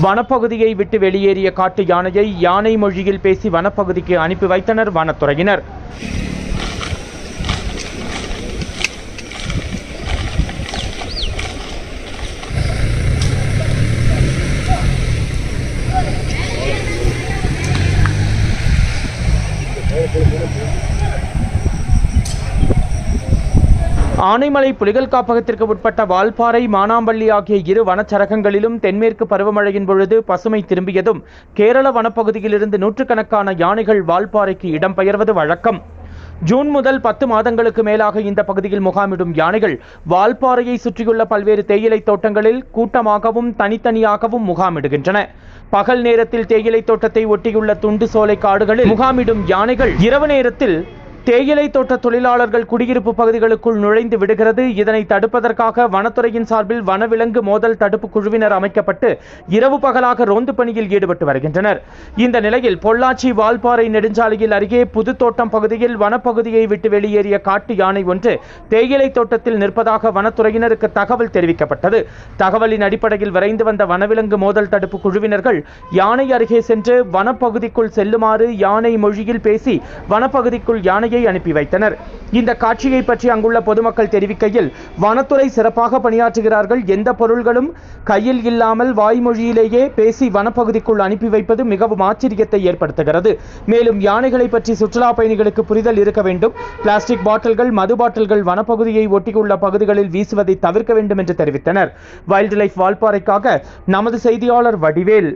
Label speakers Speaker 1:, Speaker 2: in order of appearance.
Speaker 1: வனப்பகுதியை விட்டு வெளியேறிய காட்டு யானையை யானை மொழியில் பேசி வனப்பகுதிக்கு அனுப்பி வைத்தனர் வனத்துறையினர் Thank you. ஆனைமலை புலிகள் காப்பகத்திற்கு உட்பட்ட வால்பாறை மானாம்பள்ளி ஆகிய இரு வனச்சரகங்களிலும் தென்மேற்கு பருவமழையின் பொழுது பசுமை திரும்பியதும் கேரள வனப்பகுதியிலிருந்து நூற்றுக்கணக்கான யானைகள் வால்பாறைக்கு இடம்பெயர்வது வழக்கம். ஜூன் முதல் பத்து மாதங்களுக்கு மேலாக இந்த பகுதியில் முகாமிடும் யானைகள் வால்பாறையை சுற்றியுள்ள பல்வேறு தேயிலை தோட்டங்களில் கூட்டமாகவும் தனித்தனியாகவும் முகாமிடுகின்றன. பகல் நேரத்தில் தேயிலை தோட்டத்தை ஒட்டியுள்ள துண்டு சோலை காடுகளில் முகாமிடும் யானைகள் இரவு நேரத்தில் தேயிலை தோட்ட தொழிலாளர்கள் குடியிருப்பு பகுதிகளுக்குள் நுழைந்து விடுகிறது. இதனை தடுப்பதற்காக வனத்துறையின் சார்பில் வனவிலங்கு மோதல் தடுப்பு குழுவினர் அமைக்கப்பட்டு இரவு பகலாக ரோந்து பணியில் ஈடுபட்டு வருகின்றனர். இந்த நிலையில் பொள்ளாச்சி வால்பாறை நெடுஞ்சாலையில் அருகே புதுத்தோட்டம் பகுதியில் வனப்பகுதியை விட்டு வெளியேறிய காட்டு யானை ஒன்று தேயிலை தோட்டத்தில் நிற்பதாக வனத்துறையினருக்கு தகவல் தெரிவிக்கப்பட்டது. தகவலின் அடிப்படையில் விரைந்து வந்த வனவிலங்கு மோதல் தடுப்பு குழுவினர்கள் யானை அருகே சென்று வனப்பகுதிக்குள் செல்லுமாறு யானை மொழியில் பேசி வனப்பகுதிக்குள் யானையை அனுப்பி வைத்தனர். இந்த காட்சியை பற்றி அங்குள்ள பொதுமக்கள் தெரிவிக்கையில் வனத்துறை சிறப்பாக பணியாற்றுகிறார்கள். எந்த பொருள்களும் கையில் இல்லாமல் வாய்மொழியிலேயே பேசி வனப்பகுதிக்குள் அனுப்பி வைப்பது மிகவும் ஆச்சரியத்தை ஏற்படுத்துகிறது. மேலும் யானைகளை பற்றி சுற்றுலா பயணிகளுக்கு புரிதல் இருக்க வேண்டும். பிளாஸ்டிக் பாட்டில்கள் மது பாட்டில்கள் வனப்பகுதியை ஒட்டியுள்ள பகுதிகளில் வீசுவதை தவிர்க்க வேண்டும் என்று தெரிவித்தனர். வைல்ட் லைஃப் வால்பாறைக்காக நமது செய்தியாளர் வடிவேல்.